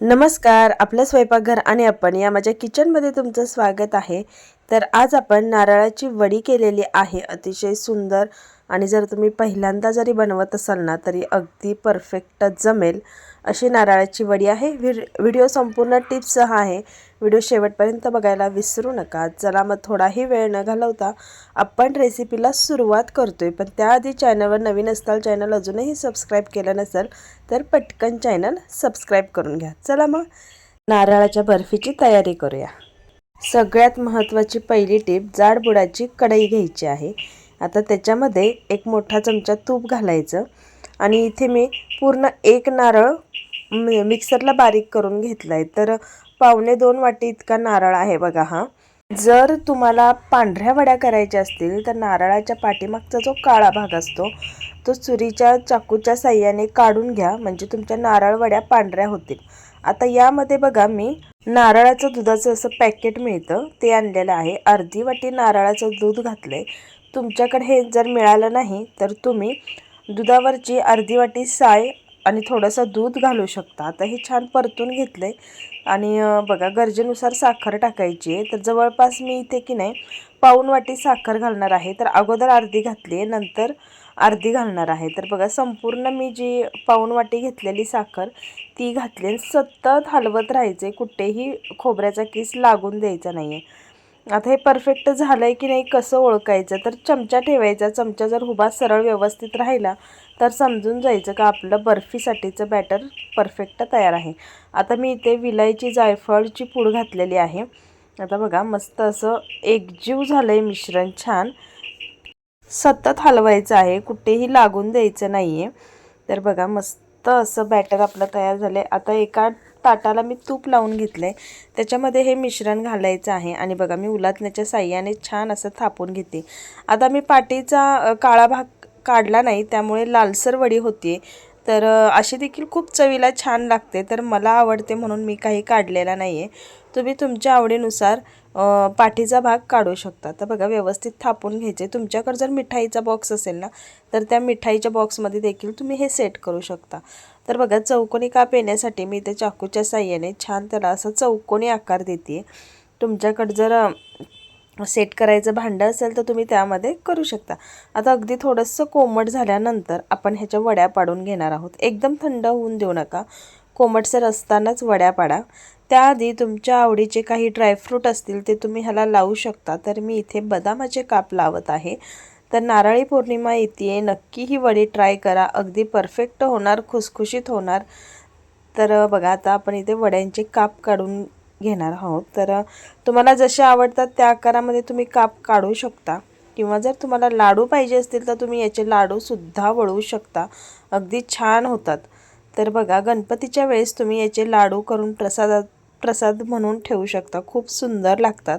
नमस्कार आपलं स्वयंपाकघर आणि आपण या माझ्या किचनमध्ये तुमचं स्वागत आहे. तर आज आपण नारळाची वडी केलेली आहे अतिशय सुंदर. आणि जर तुम्ही पहिल्यांदा जरी बनवत असाल ना तरी अगदी परफेक्ट जमेल. अशी नारळाची वडी आहे. व्हिड व्हिडिओ संपूर्ण टिप्ससह आहे. व्हिडिओ शेवटपर्यंत बघायला विसरू नका. चला मग थोडाही वेळ न घालवता आपण रेसिपीला सुरुवात करतोय. पण त्याआधी चॅनलवर नवीन असताल चॅनल अजूनही सबस्क्राईब केलं नसेल तर पटकन चॅनल सबस्क्राईब करून घ्या. चला मग नारळाच्या बर्फीची तयारी करूया. सगळ्यात महत्त्वाची पहिली टीप जाड बुडाची कढई घ्यायची आहे. आता त्याच्यामध्ये एक मोठा चमचा तूप घालायचं. आणि इथे मी पूर्ण एक नारळ मि मिक्सरला बारीक करून घेतला आहे तर पावणे दोन वाटी इतका नारळ आहे बघा हा. जर तुम्हाला पांढऱ्या वड्या करायच्या असतील तर नारळाच्या पाठीमागचा जो काळा भाग असतो तो चुरीच्या चाकूच्या साह्याने काढून घ्या. म्हणजे तुमच्या नारळ वड्या पांढऱ्या होतील. आता यामध्ये बघा मी नारळाचं दुधाचं असं पॅकेट मिळतं ते आणलेलं आहे. अर्धी वाटी नारळाचं दूध घातलं आहे तुमच्याकडे हे जर मिळालं नाही तर तुम्ही दुधावरची अर्धी वाटी साय आणि थोडंसं दूध घालू शकता. आता हे छान परतून घेतलं आहे आणि बघा गरजेनुसार साखर टाकायची आहे. तर जवळपास मी इथे की नाही पाऊन वाटी साखर घालणार आहे. तर अगोदर अर्धी घातली आहे नंतर अर्धी घालणार आहे. तर बघा संपूर्ण मी जी पाऊन वाटी घेतलेली साखर ती घातली आणि सतत हलवत राहायचे कुठेही खोबऱ्याचा किस लागून द्यायचा नाही आहे आता हे परफेक्ट झालं आहे की नाही कसं ओळखायचं? तर चमचा ठेवायचा. चमचा जर उभा सरळ व्यवस्थित राहिला तर समजून जायचं का आपलं बर्फीसाठीचं बॅटर परफेक्ट तयार आहे. आता मी इथे विलायची जायफळची पूड घातलेली आहे. आता बघा मस्त असं एकजीव झालं आहे मिश्रण छान. सतत हलवायचं आहे कुठेही लागून द्यायचं नाही आहे तर बघा मस्त असं बॅटर आपलं तयार झालं आहे आता एका ताटाला मी तूप लावून घेतलं आहे त्याच्यामध्ये हे मिश्रण घालायचं आहे. आणि बघा मी उलातण्याच्या साह्याने छान असं थापून घेते. आता मी पाटीचा काळा भाग काढला नाही त्यामुळे लालसर वडी होती तर अशी देखील खूप चवीला छान लागते. तर मला आवडते म्हणून मी काही काढलेला नाही आहे तुम्ही तुमच्या आवडीनुसार पाठीचा भाग काढू शकता. तर बघा व्यवस्थित थापून घ्यायचे. तुमच्याकडे जर मिठाईचा बॉक्स असेल ना तर त्या मिठाईच्या बॉक्समध्ये देखील तुम्ही हे सेट करू शकता. तर बघा चौकोनी काप येण्यासाठी मी ते चाकूच्या साह्याने छान त्याला असं चौकोनी आकार देते तुमच्याकडे जर सेट करायचं भांडं असेल तर तुम्ही त्यामध्ये करू शकता. आता अगदी थोडंसं कोमट झाल्यानंतर आपण ह्याच्या वड्या पाडून घेणार आहोत. एकदम थंड होऊन देऊ नका. कोमटसर असतानाच वड्या पाडा. त्याआधी तुमच्या आवडीचे काही ड्रायफ्रूट असतील ते तुम्ही ह्याला लावू शकता. तर मी इथे बदामाचे काप लावत आहे. तर नारळी पौर्णिमा येते नक्की ही वडी ट्राय करा. अगदी परफेक्ट होणार खुसखुशीत होणार. तर बघा आता आपण इथे वड्यांचे काप काढून घेणार आहोत. तर तुम्हाला जसे आवडतात त्या आकारामध्ये तुम्ही काप काढू शकता. किंवा जर तुम्हाला लाडू पाहिजे असतील तर तुम्ही याचे लाडूसुद्धा वळवू शकता. अगदी छान होतात. तर बघा गणपतीच्या वेळेस तुम्ही याचे लाडू करून प्रसादात प्रसाद म्हणून ठेवू शकता. खूप सुंदर लागतात.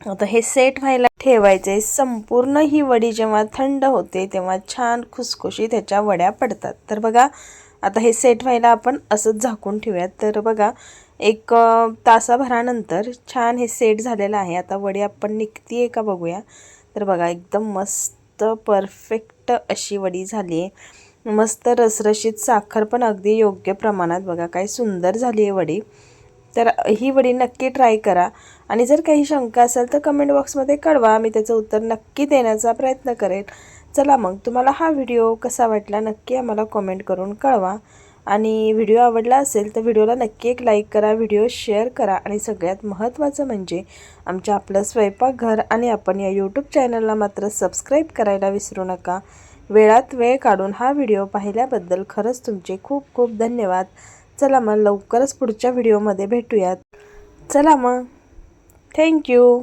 आता हे सेट व्हायला ठेवायचे. संपूर्ण ही वडी जेव्हा थंड होते तेव्हा छान खुसखुशीत त्याच्या वड्या पडतात. तर बघा आता हे सेट व्हायला आपण असंच झाकून ठेवूयात. तर बघा एक तासाभरानंतर छान हे सेट झालेलं आहे. आता वडी आपण निघतीये का बघूया. तर बघा एकदम मस्त परफेक्ट अशी वडी झाली आहे मस्त रसरशीत साखर पण अगदी योग्य प्रमाणात बघा. काय सुंदर झाली आहे वडी. तर ही वडी नक्की ट्राय करा. आणि जर काही शंका असेल तर कमेंट बॉक्समध्ये कळवा. मी त्याचं उत्तर नक्की देण्याचा प्रयत्न करेन. चला मग तुम्हाला हा व्हिडिओ कसा वाटला नक्की आम्हाला कमेंट करून कळवा. आणि व्हिडिओ आवडला असेल तर व्हिडिओला नक्की एक लाईक करा व्हिडिओ शेअर करा. आणि सगळ्यात महत्त्वाचं म्हणजे आमच्या आपलं स्वयंपाकघर आणि आपण या यूट्यूब चॅनलला मात्र सबस्क्राईब करायला विसरू नका. वेळात वेळ काढून हा व्हिडिओ पाहिल्याबद्दल खरंच तुमचे खूप खूप धन्यवाद. चला मग लवकरच पुढच्या व्हिडिओमध्ये भेटूयात. चला मग. थँक्यू